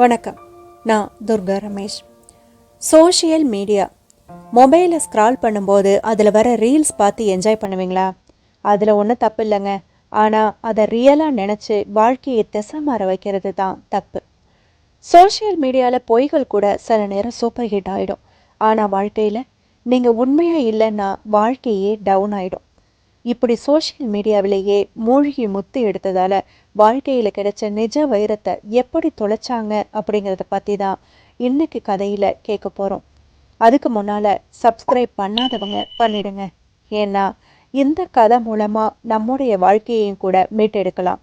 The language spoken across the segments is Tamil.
வணக்கம். நான் துர்கா ரமேஷ். சோஷியல் மீடியா மொபைலை ஸ்க்ரால் பண்ணும்போது அதில் வர ரீல்ஸ் பார்த்து என்ஜாய் பண்ணுவீங்களா? அதில் ஒன்றும் தப்பு இல்லைங்க. ஆனால் அதை ரியலாக நினச்சி வாழ்க்கையை திசை மாற வைக்கிறது தான் தப்பு. சோஷியல் மீடியாவில் பொய்கள் கூட சில நேரம் சூப்பர் ஹிட் ஆகிடும் ஆனால் வாழ்க்கையில் நீங்கள் உண்மையாக இல்லைன்னா வாழ்க்கையே டவுன் ஆகிடும் இப்படி சோஷியல் மீடியாவிலேயே மூழ்கி முத்து எடுத்ததால் வாழ்க்கையில் கிடைச்ச நிஜ வைரத்தை எப்படி தொலைச்சாங்க அப்படிங்கிறத பற்றி தான் இன்னைக்கு கதையில் கேட்க போகிறோம் அதுக்கு முன்னால் சப்ஸ்கிரைப் பண்ணாதவங்க பண்ணிடுங்க. ஏன்னா இந்த கதை மூலமாக நம்முடைய வாழ்க்கையையும் கூட மீட்டெடுக்கலாம்.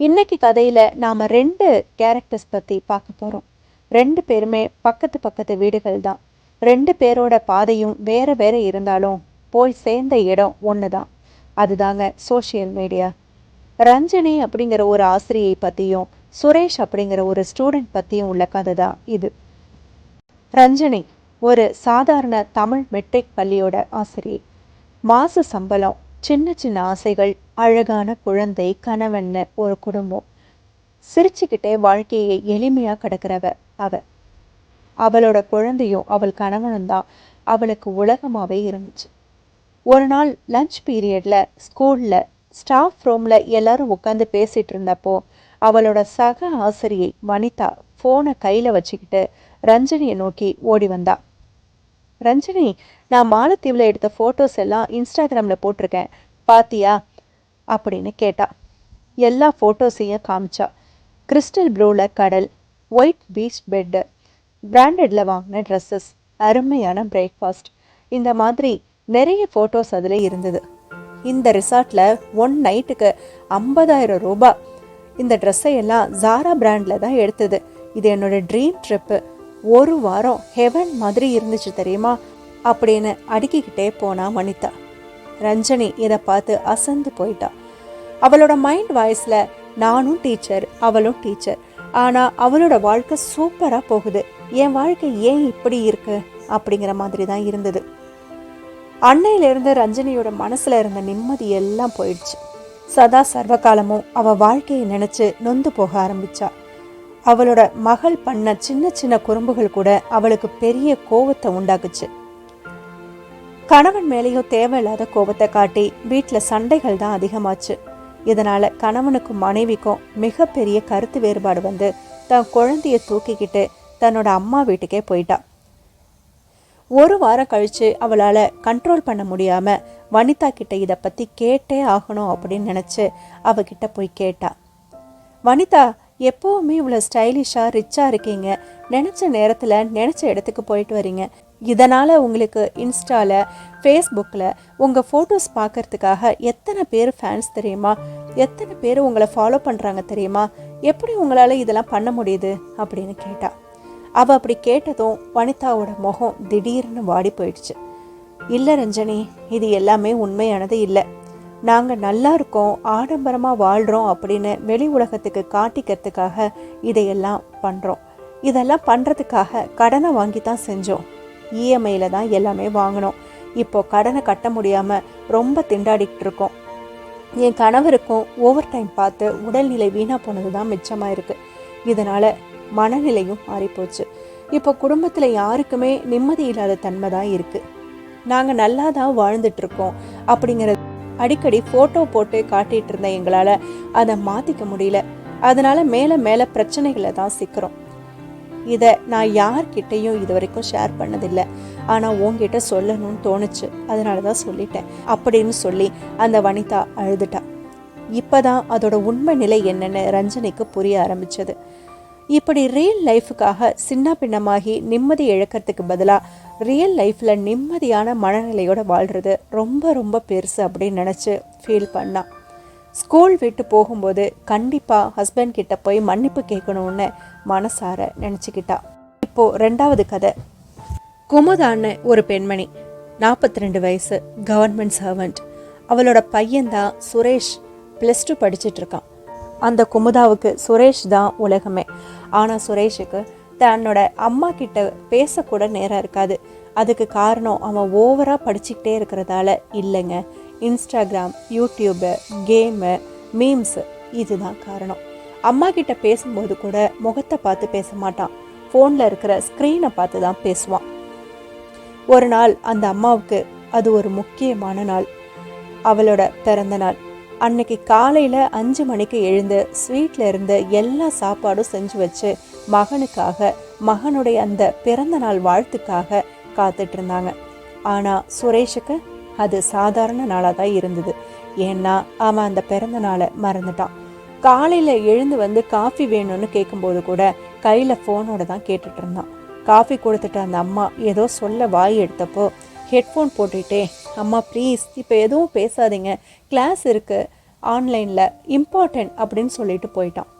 இன்னைக்கு கதையில் நாம் ரெண்டு கேரக்டர்ஸ் பற்றி பார்க்க போகிறோம் ரெண்டு பேருமே பக்கத்து பக்கத்து வீடுகள் தான். ரெண்டு பேரோட பாதையும் வேறு வேறு இருந்தாலும் போய் சேர்ந்த இடம் ஒன்று தான் அதுதாங்க சோஷியல் மீடியா ரஞ்சனி அப்படிங்கிற ஒரு ஆசிரியை பற்றியும் சுரேஷ் அப்படிங்கிற ஒரு ஸ்டூடெண்ட் பற்றியும் உள்ள கதை தான் இது. ரஞ்சனி ஒரு சாதாரண தமிழ் மெட்ரிக் பள்ளியோட ஆசிரியை. மாச சம்பளம் சின்ன சின்ன ஆசைகள் அழகான குழந்தை கணவன்னு ஒரு குடும்பம். சிரிச்சுக்கிட்டே வாழ்க்கையை எளிமையாக கிடக்கிறவ அவ. அவளோட குழந்தையும் அவள் கணவனும் தான் அவளுக்கு உலகமாகவே இருந்துச்சு. ஒரு நாள் லஞ்ச் பீரியடில் ஸ்கூலில் ஸ்டாஃப் ரூமில் எல்லாரும் உட்காந்து பேசிகிட்டு இருந்தப்போ அவளோட சக ஆசிரியை வனிதா ஃபோனை கையில் வச்சுக்கிட்டு ரஞ்சனியை நோக்கி ஓடி வந்தா. ரஞ்சனி நான் மாலத்தீவில் எடுத்த ஃபோட்டோஸ் எல்லாம் இன்ஸ்டாகிராமில் போட்டிருக்கேன் பாத்தியா? அப்படின்னு கேட்டா. எல்லா ஃபோட்டோஸையும் காமிச்சா. கிறிஸ்டல் ப்ளூவில் கடல் ஒயிட் பீச் பெட்டு பிராண்டடில் வாங்கின ட்ரெஸ்ஸஸ் அருமையான பிரேக்ஃபாஸ்ட் இந்த மாதிரி நிறைய ஃபோட்டோஸ் அதில் இருந்தது. இந்த ரிசார்ட்டில் ஒன் நைட்டுக்கு ஐம்பதாயிரம் ரூபாய் இந்த ட்ரெஸ்ஸை எல்லாம் ஜாரா பிராண்டில் தான் எடுத்தது. இது என்னோட ட்ரீம் ட்ரிப்பு ஒரு வாரம் ஹெவன் மாதிரி இருந்துச்சு தெரியுமா? அப்படின்னு அடுக்கிக்கிட்டே போனா வனிதா. ரஞ்சனி இதை பார்த்து அசந்து போயிட்டா. அவளோட மைண்ட் வாய்ஸில் நானும் டீச்சர் அவளும் டீச்சர் ஆனால் அவளோட வாழ்க்கை சூப்பராக போகுது. என் வாழ்க்கை ஏன் இப்படி இருக்கு? அப்படிங்கிற மாதிரி தான் இருந்தது. அன்னையிலிருந்து ரஞ்சனியோட மனசில் இருந்த நிம்மதி எல்லாம் போயிடுச்சு. சதா சர்வகாலமும் அவள் வாழ்க்கையை நினச்சி நொந்து போக ஆரம்பிச்சா. அவளோட மகள் பண்ண சின்ன சின்ன குறும்புகள் கூட அவளுக்கு பெரிய கோவத்தை உண்டாக்குச்சு. கணவன் மேலேயும் தேவையில்லாத கோபத்தை காட்டி வீட்டில் சண்டைகள் தான் அதிகமாச்சு. இதனால கணவனுக்கும் மனைவிக்கும் மிகப்பெரிய கருத்து வேறுபாடு வந்து தன் குழந்தைய தூக்கிக்கிட்டு தன்னோட அம்மா வீட்டுக்கே போயிட்டா. ஒரு வாரம் கழித்து அவளால் கண்ட்ரோல் பண்ண முடியாமல் வனிதா கிட்ட இதை பற்றி கேட்டே ஆகணும் அப்படின்னு நினச்சி அவகிட்ட போய் கேட்டா. வனிதா எப்போவுமே இவ்வளோ ஸ்டைலிஷாக ரிச்சாக இருக்கீங்க. நினச்ச நேரத்தில் நினச்ச இடத்துக்கு போயிட்டு வரீங்க. இதனால் உங்களுக்கு இன்ஸ்டாவில் ஃபேஸ்புக்கில் உங்கள் ஃபோட்டோஸ் பார்க்கறதுக்காக எத்தனை பேர் ஃபேன்ஸ் தெரியுமா? எத்தனை பேர் உங்களை ஃபாலோ பண்ணுறாங்க தெரியுமா? எப்படி உங்களால் இதெல்லாம் பண்ண முடியுது? அப்படின்னு கேட்டாள் அவள் அப்படி கேட்டதும் வனிதாவோட முகம் திடீர்னு வாடி போயிடுச்சு. இல்லை ரஞ்சனி இது எல்லாமே உண்மையானது இல்லை. நாங்கள் நல்லா இருக்கோம் ஆடம்பரமாக வாழ்கிறோம் அப்படின்னு வெளி உலகத்துக்கு காட்டிக்கிறதுக்காக இதையெல்லாம் பண்ணுறோம் இதெல்லாம் பண்ணுறதுக்காக கடனை வாங்கி தான் செஞ்சோம். இஎம்ஐயில் தான் எல்லாமே வாங்கினோம். இப்போ கடனை கட்ட முடியாமல் ரொம்ப திண்டாடிக்கிட்டு இருக்கோம். என் கணவருக்கும் ஓவர் டைம் பார்த்து உடல்நிலை வீணாக போனது தான் மிச்சமாக இருக்குது இதனால் மனநிலையும் மாறிப்போச்சு. இப்போ குடும்பத்தில் யாருக்குமே நிம்மதி இல்லாத தன்மை தான் இருக்குது நாங்கள் நல்லா தான் வாழ்ந்துட்டு இருக்கோம் அப்படிங்கிற அடிக்கடி ஃபோட்டோ போட்டு காட்டிகிட்டு இருந்த எங்களால் அதை மாற்றிக்க முடியல. அதனால மேலே மேலே பிரச்சனைகளை தான் சிக்கிறோம். இதை நான் யார்கிட்டையும் இது வரைக்கும் ஷேர் பண்ணதில்லை. ஆனால் உங்ககிட்ட சொல்லணும்னு தோணுச்சு. அதனால தான் சொல்லிட்டேன். அப்படின்னு சொல்லி அந்த வனிதா அழுதுட்டா. இப்போதான் அதோட உண்மை நிலை என்னென்னு ரஞ்சனிக்கு புரிய ஆரம்பிச்சது. இப்படி ரியல் லைஃபுக்காக சின்ன பின்னமாகி நிம்மதி இழக்கிறதுக்கு பதிலாக ரியல் லைஃப்பில் நிம்மதியான மனநிலையோட வாழ்கிறது ரொம்ப ரொம்ப பெருசு அப்படின்னு நினச்சி ஃபீல் பண்ணான் ஸ்கூல் விட்டு போகும்போது கண்டிப்பாக ஹஸ்பண்ட் கிட்ட போய் மன்னிப்பு கேட்கணும்னு மனசார நினச்சிக்கிட்டா. இப்போது ரெண்டாவது கதை. குமுதான்னு ஒரு பெண்மணி நாற்பத்தி ரெண்டு வயசு கவர்மெண்ட் சர்வெண்ட் அவளோட பையன்தான் சுரேஷ் ப்ளஸ் டூ படிச்சுட்டு இருக்கான். அந்த குமுதாவுக்கு சுரேஷ் தான் உலகமே. ஆனால் சுரேஷுக்கு தன்னோட அம்மா கிட்ட பேசக்கூட நேரம் இருக்காது. அதுக்கு காரணம் அவன் ஓவராக படிச்சுக்கிட்டே இருக்கிறதால இல்லைங்க. இன்ஸ்டாகிராம் யூடியூபு கேமு மீம்ஸு இதுதான் காரணம். அம்மா கிட்ட பேசும்போது கூட முகத்தை பார்த்து பேச மாட்டான். ஃபோனில் இருக்கிற ஸ்க்ரீனை பார்த்து தான் பேசுவான். ஒரு நாள் அந்த அம்மாவுக்கு அது ஒரு முக்கியமான நாள். அவளோட பிறந்த நாள். அன்னைக்கு காலையில் அஞ்சு மணிக்கு எழுந்து ஸ்வீட்டில் இருந்து எல்லா சாப்பாடும் செஞ்சு வச்சு மகனுக்காக மகனுடைய அந்த பிறந்த நாள் வாழ்த்துக்காக காத்துட்டு இருந்தாங்க. ஆனால் சுரேஷுக்கு அது சாதாரண நாளாக தான் இருந்தது. ஏன்னா அவன் அந்த பிறந்த நாளை மறந்துட்டான். காலையில் எழுந்து வந்து காஃபி வேணும்னு கேட்கும்போது கூட கையில் ஃபோனோட தான் கேட்டுட்டு இருந்தான். காஃபி கொடுத்துட்டு அந்த அம்மா ஏதோ சொல்ல வாய் எடுத்தப்போ ஹெட்ஃபோன் போட்டுட்டேன் அம்மா ப்ளீஸ் இப்போ எதுவும் பேசாதீங்க. கிளாஸ் இருக்குது ஆன்லைனில் இம்பார்ட்டன்ட் அப்படின்னு சொல்லிட்டு போயிட்டான்.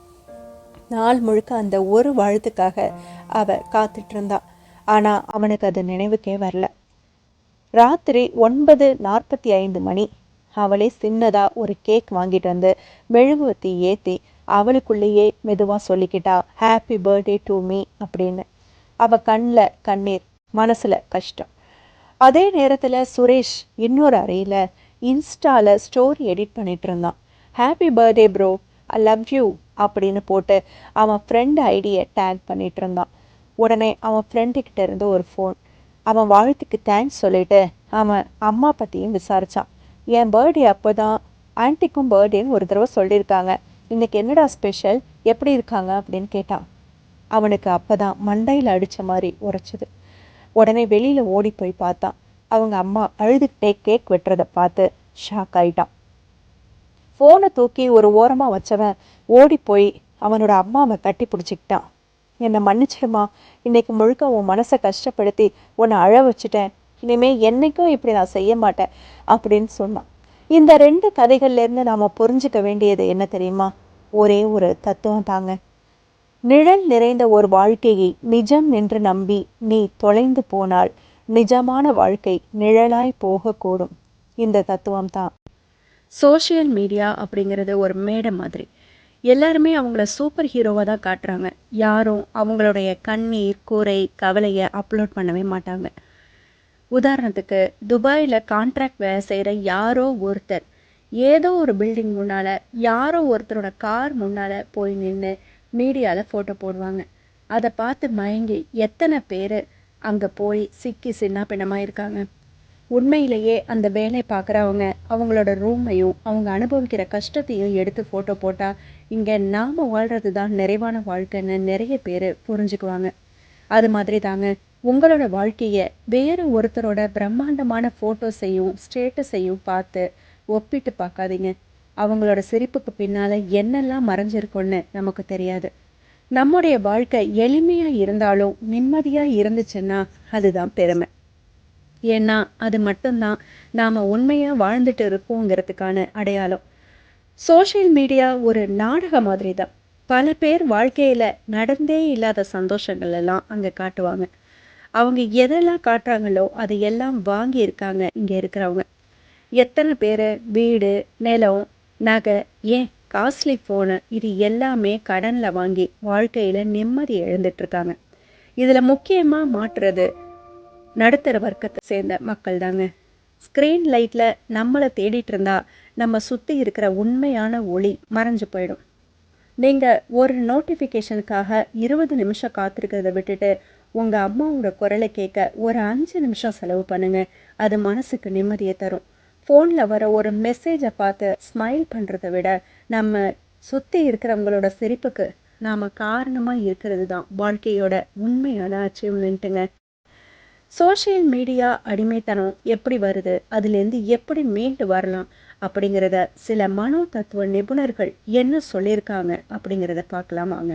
நாள் முழுக்க அந்த ஒரு வாழ்த்துக்காக அவ காத்துட்ருந்தான் ஆனால் அவனுக்கு அது நினைவுக்கே வரல. ராத்திரி ஒன்பது நாற்பத்தி ஐந்து மணி. அவளே சின்னதாக ஒரு கேக் வாங்கிட்டு வந்து மெழுகுவத்தி ஏற்றி அவளுக்குள்ளேயே மெதுவாக சொல்லிக்கிட்டா ஹாப்பி பர்த்டே டு மீ அப்படின்னு. அவள் கண்ணில் கண்ணீர் மனசில் கஷ்டம். அதே நேரத்தில் சுரேஷ் இன்னொரு அறையில் இன்ஸ்டாவில் ஸ்டோரி எடிட் பண்ணிட்டு இருந்தான். Happy birthday bro I love you அப்படின்னு போட்டு அவன் ஃப்ரெண்ட் ஐடியை டேக் பண்ணிட்டு இருந்தான். உடனே அவன் ஃப்ரெண்டுக்கிட்ட இருந்து ஒரு ஃபோன் அவன் வாழ்த்துக்கு தேங்க்ஸ் சொல்லிட்டு அவன் அம்மா பற்றியும் விசாரித்தான் என் பர்த்டே அப்போ தான் ஆன்ட்டிக்கும் பர்த்டேன்னு ஒரு தடவை சொல்லியிருக்காங்க இன்றைக்கி என்னடா ஸ்பெஷல் எப்படி இருக்காங்க? அப்படின்னு கேட்டான். அவனுக்கு அப்போ தான் மண்டையில் அடித்த மாதிரி உரைச்சிது. உடனே வெளியில் ஓடி போய் பார்த்தான் அவங்க அம்மா அழுதுகிட்டே கேக் வெட்டுறதை பார்த்து ஷாக் ஆயிட்டான். ஃபோனை தூக்கி ஒரு ஓரமாக வச்சவன் ஓடி போய் அவனோட அம்மாவை கட்டி பிடிச்சிக்கிட்டான். என்னை மன்னிச்சிடுமா? இன்னைக்கு முழுக்க உன் மனசை கஷ்டப்படுத்தி உன்னை அழ வச்சுட்டேன். இனிமேல் என்னைக்கும் இப்படி நான் செய்ய மாட்டேன் அப்படின்னு சொன்னான். இந்த ரெண்டு கதைகள்லேருந்து நாம் புரிஞ்சுக்க வேண்டியது என்ன தெரியுமா? ஒரே ஒரு தத்துவம் தாங்க. நிழல் நிறைந்த ஒரு வாழ்க்கையை நிஜம் என்று நம்பி நீ தொலைந்து போனால் நிஜமான வாழ்க்கை நிழலாய் போகக்கூடும். இந்த தத்துவம் தான் சோஷியல் மீடியா அப்படிங்கிறது ஒரு மேடை மாதிரி. எல்லாருமே அவங்கள சூப்பர் ஹீரோவாக தான் காட்டுறாங்க. யாரும் அவங்களுடைய கண்ணீர் கூரை கவலையை அப்லோட் பண்ணவே மாட்டாங்க. உதாரணத்துக்கு துபாயில் கான்ட்ராக்ட் வேலை செய்கிற யாரோ ஒருத்தர். ஏதோ ஒரு பில்டிங் முன்னால் யாரோ ஒருத்தரோட கார் முன்னால் போய் நின்று மீடியாவில் ஃபோட்டோ போடுவாங்க. அதை பார்த்து மயங்கி எத்தனை பேர் அங்கே போய் சிக்கி சின்ன பின்னமாக இருக்காங்க. உண்மையிலேயே அந்த வேலை பார்க்குறவங்க அவங்களோட ரூமையும் அவங்க அனுபவிக்கிற கஷ்டத்தையும் எடுத்து ஃபோட்டோ போட்டால் இங்கே நாம் வாழ்கிறது தான் நிறைவான வாழ்க்கைன்னு நிறைய பேர் புரிஞ்சுக்குவாங்க. அது மாதிரி தாங்க உங்களோட வாழ்க்கையை வேறு ஒருத்தரோட பிரம்மாண்டமான ஃபோட்டோஸையும் ஸ்டேட்டஸையும் பார்த்து ஒப்பிட்டு பார்க்காதீங்க. அவங்களோட சிரிப்புக்கு பின்னால் என்னெல்லாம் மறைஞ்சிருக்கும்னு நமக்கு தெரியாது. நம்முடைய வாழ்க்கை எளிமையாக இருந்தாலும் நிம்மதியாக இருந்துச்சுன்னா அதுதான் பெருமை. ஏன்னா அது மட்டும்தான் நாம் உண்மையாக வாழ்ந்துட்டு இருக்கோங்கிறதுக்கான அடையாளம். சோஷியல் மீடியா ஒரு நாடகம் மாதிரி தான் பல பேர் வாழ்க்கையில் நடந்தே இல்லாத சந்தோஷங்கள் எல்லாம் அங்கே காட்டுவாங்க. அவங்க எதெல்லாம் காட்டுறாங்களோ அதையெல்லாம் எல்லாம் வாங்கி இருக்காங்க இங்கே இருக்கிறவங்க. எத்தனை பேர் வீடு நிலம் நகை ஏன்? காஸ்ட்லி ஃபோனு இது எல்லாமே கடனில் வாங்கி வாழ்க்கையில் நிம்மதி இழந்துட்டுருக்காங்க. இதில் முக்கியமாக மாற்றுறது நடுத்தர வர்க்கத்தை சேர்ந்த மக்கள் தாங்க ஸ்க்ரீன் லைட்டில் நம்மளை தேடிட்டு இருந்தா நம்ம சுற்றி இருக்கிற உண்மையான ஒளி மறைஞ்சு போயிடும். நீங்கள் ஒரு நோட்டிஃபிகேஷனுக்காக இருபது நிமிஷம் காத்திருக்கிறத விட்டுட்டு உங்கள் அம்மாவோட குரலை கேட்க ஒரு அஞ்சு நிமிஷம் செலவு பண்ணுங்கள் அது மனசுக்கு நிம்மதியை தரும். ஃபோனில் வர ஒரு மெசேஜை பார்த்து ஸ்மைல் பண்ணுறத விட நம்ம சுற்றி இருக்கிறவங்களோட சிரிப்புக்கு நாம் காரணமாக இருக்கிறது தான் வாழ்க்கையோட உண்மையான அச்சீவ்மெண்ட்டுங்க சோஷியல் மீடியா அடிமைத்தனம் எப்படி வருது? அதுலேருந்து எப்படி மீண்டு வரலாம்? அப்படிங்கிறத சில மனோ தத்துவ நிபுணர்கள் என்ன சொல்லியிருக்காங்க? அப்படிங்கிறத பார்க்கலாம் வாங்க.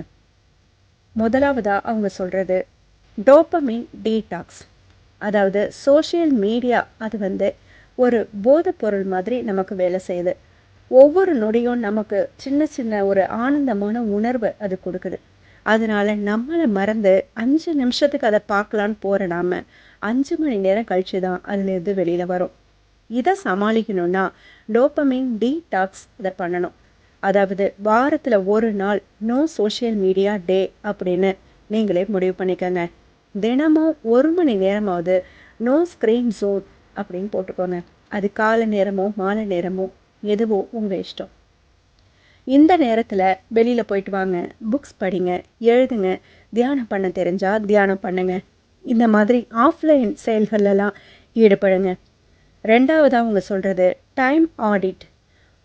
முதலாவதாக அவங்க சொல்கிறது டோப்பமின் டீடாக்ஸ் அதாவது சோஷியல் மீடியா அது வந்து ஒரு போதைப் பொருள் மாதிரி நமக்கு வேலை செய்யுது. ஒவ்வொரு நொடியும் நமக்கு சின்ன சின்ன ஒரு ஆனந்தமான உணர்வை அது கொடுக்குது. அதனால நம்மளை மறந்து அஞ்சு நிமிஷத்துக்கு அதை பார்க்கலான்னு போகிற நாம அஞ்சு மணி நேரம் கழிச்சு தான் அதுலேருந்து வெளியில் வரும். இதை சமாளிக்கணும்னா டோப்பமின் டீடாக்ஸ் இதை பண்ணணும். அதாவது வாரத்தில் ஒரு நாள் நோ சோஷியல் மீடியா டே அப்படின்னு நீங்களே முடிவு பண்ணிக்கோங்க. தினமும் ஒரு மணி நேரமாவது நோ ஸ்க்ரீன் ஜோன் அப்படின்னு போட்டுக்கோங்க. அது காலை நேரமோ மாலை நேரமோ எதுவோ உங்கள் இஷ்டம். இந்த நேரத்தில் வெளியில் போயிட்டு வாங்க. புக்ஸ் படிங்க எழுதுங்க. தியானம் பண்ண தெரிஞ்சால் தியானம் பண்ணுங்க. இந்த மாதிரி ஆஃப்லைன் செயல்களெல்லாம் ஈடுபடுங்க. ரெண்டாவதாக அவங்க சொல்கிறது டைம் ஆடிட்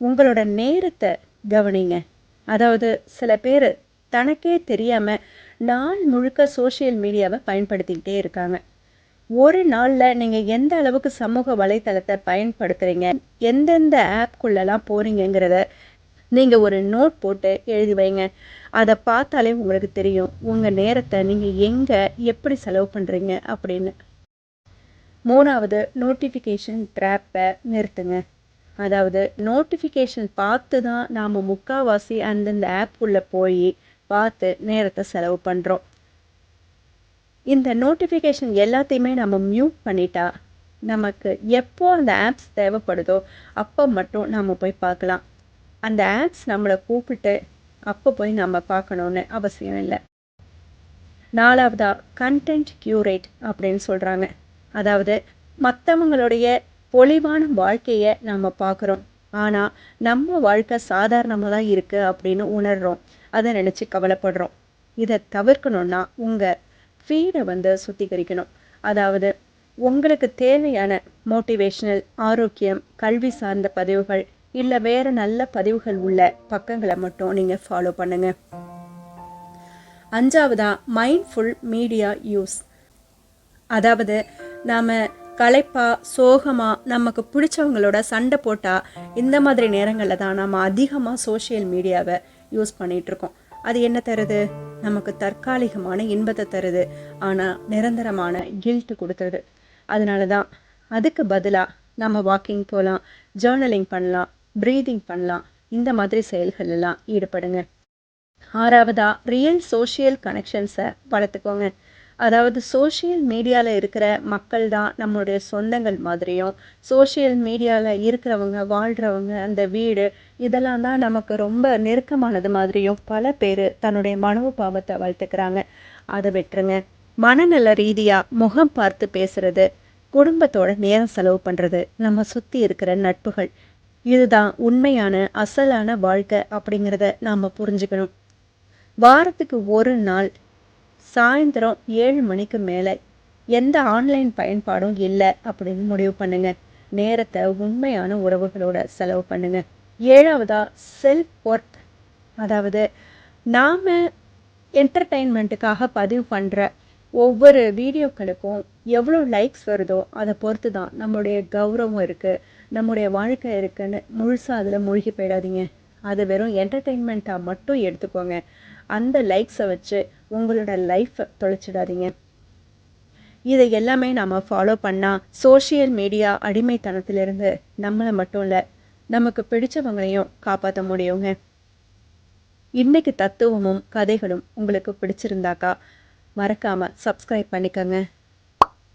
உங்களோட நேரத்தை கவனிங்க. அதாவது சில பேர் தனக்கே தெரியாமல் நாள் முழுக்க சோஷியல் மீடியாவை பயன்படுத்திக்கிட்டே இருக்காங்க. ஒரு நாளில் நீங்கள் எந்த அளவுக்கு சமூக வலைத்தளத்தை பயன்படுத்துகிறீங்க எந்தெந்த ஆப்குள்ளெல்லாம் போகிறீங்கிறத நீங்கள் ஒரு நோட் போட்டு எழுதி வைங்க. அதை பார்த்தாலே உங்களுக்கு தெரியும். உங்கள் நேரத்தை நீங்கள் எங்கே எப்படி செலவு பண்ணுறீங்க அப்படின்னு. மூணாவது நோட்டிஃபிகேஷன் ட்ராப்பை நிறுத்துங்க. அதாவது நோட்டிஃபிகேஷன் பார்த்து தான் நாம் முக்கால்வாசி அந்தந்த ஆப் உள்ளே போய் பார்த்து நேரத்தை செலவு பண்ணுறோம் இந்த நோட்டிஃபிகேஷன் எல்லாத்தையுமே நம்ம மியூட் பண்ணிட்டா நமக்கு எப்போ அந்த ஆப்ஸ் தேவைப்படுதோ அப்போ மட்டும் நம்ம போய் பார்க்கலாம். அந்த ஆப்ஸ் நம்மளை கூப்பிட்டு அப்போ போய் நம்ம பார்க்கணுன்னு அவசியம் இல்லை. நாலாவதா கண்டென்ட் க்யூரேட் அப்படின்னு சொல்கிறாங்க அதாவது மற்றவங்களுடைய பொலிவான வாழ்க்கையை நம்ம பார்க்குறோம். ஆனால் நம்ம வாழ்க்கை சாதாரணமாக தான் இருக்குது அப்படின்னு உணர்கிறோம் அதை நினச்சி கவலைப்படுறோம். இதை தவிர்க்கணுன்னா உங்கள் ஃபீடை வந்து சுத்திகரிக்கணும். அதாவது உங்களுக்கு தேவையான மோட்டிவேஷ்னல் ஆரோக்கியம் கல்வி சார்ந்த பதிவுகள் இல்லை வேறு நல்ல பதிவுகள் உள்ள பக்கங்களை மட்டும் நீங்கள் ஃபாலோ பண்ணுங்கள் அஞ்சாவதா மைண்ட்ஃபுல் மீடியா யூஸ் அதாவது நாம் களைப்பாக சோகமாக நமக்கு பிடிச்சவங்களோட சண்டை போட்டால் இந்த மாதிரி நேரங்களில் தான் நம்ம அதிகமாக சோஷியல் மீடியாவை யூஸ் பண்ணிகிட்ருக்கோம் அது என்ன தருது? நமக்கு தற்காலிகமான இன்பத்தை தருது. ஆனால் நிரந்தரமான கில்ட்டு கொடுத்துருது அதனால தான் அதுக்கு பதிலாக நம்ம வாக்கிங் போகலாம் ஜேர்னலிங் பண்ணலாம் ப்ரீதிங் பண்ணலாம் இந்த மாதிரி செயல்கள் எல்லாம் ஈடுபடுங்க ஆறாவதாக ரியல் சோஷியல் கனெக்ஷன்ஸை வளர்த்துக்கோங்க. அதாவது சோஷியல் மீடியாவில் இருக்கிற மக்கள் தான் நம்மளுடைய சொந்தங்கள் மாதிரியும் சோஷியல் மீடியாவில் இருக்கிறவங்க வாழ்கிறவங்க அந்த வீடு இதெல்லாம் தான் நமக்கு ரொம்ப நெருக்கமானது மாதிரியும் பல பேர் தன்னுடைய மனோபாவத்தை வளர்த்துக்கிறாங்க. அதை விட்டுருங்க. மனநல ரீதியாக முகம் பார்த்து பேசுறது குடும்பத்தோட நேரம் செலவு பண்ணுறது நம்ம சுற்றி இருக்கிற நட்புகள் இதுதான் உண்மையான அசலான வாழ்க்கை அப்படிங்கிறத நாம் புரிஞ்சுக்கணும். வாரத்துக்கு ஒரு நாள் சாயந்தரம் ஏழு மணிக்கு மேலே எந்த ஆன்லைன் பயன்பாடும் இல்லை அப்படின்னு முடிவு பண்ணுங்கள் நேரத்தை உண்மையான உறவுகளோட செலவு பண்ணுங்கள் ஏழாவதா செல்ஃப் ஒர்த் அதாவது நாம் என்டர்டெயின்மெண்ட்டுக்காக பதிவு பண்ணுற ஒவ்வொரு வீடியோக்களுக்கும் எவ்வளோ லைக்ஸ் வருதோ அதை பொறுத்து தான் நம்மளுடைய கௌரவம் இருக்குது நம்முடைய வாழ்க்கை இருக்குன்னு முழுசாக அதில் மூழ்கி போயிடாதீங்க. அது வெறும் என்டர்டெயின்மெண்ட்டாக மட்டும் எடுத்துக்கோங்க. அந்த லைக்ஸை வச்சு உங்களோட லைஃப்பை தொலைச்சிடாதீங்க. இதை எல்லாமே நாம் ஃபாலோ பண்ணால் சோஷியல் மீடியா அடிமைத்தனத்திலிருந்து நம்மளை மட்டும் இல்லை நமக்கு பிடிச்சவங்களையும் காப்பாற்ற முடியுங்க. இன்றைக்கு தத்துவமும் கதைகளும் உங்களுக்கு பிடிச்சிருந்தாக்கா மறக்காமல் சப்ஸ்கிரைப் பண்ணிக்கோங்க.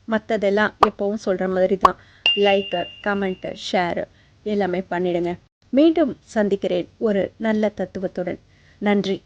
மற்றதெல்லாம் எப்போவும் சொல்கிற மாதிரி தான் லைக்கு கமெண்ட்டு ஷேரு எல்லாமே பண்ணிடுங்க. மீண்டும் சந்திக்கிறேன் ஒரு நல்ல தத்துவத்துடன். நன்றி.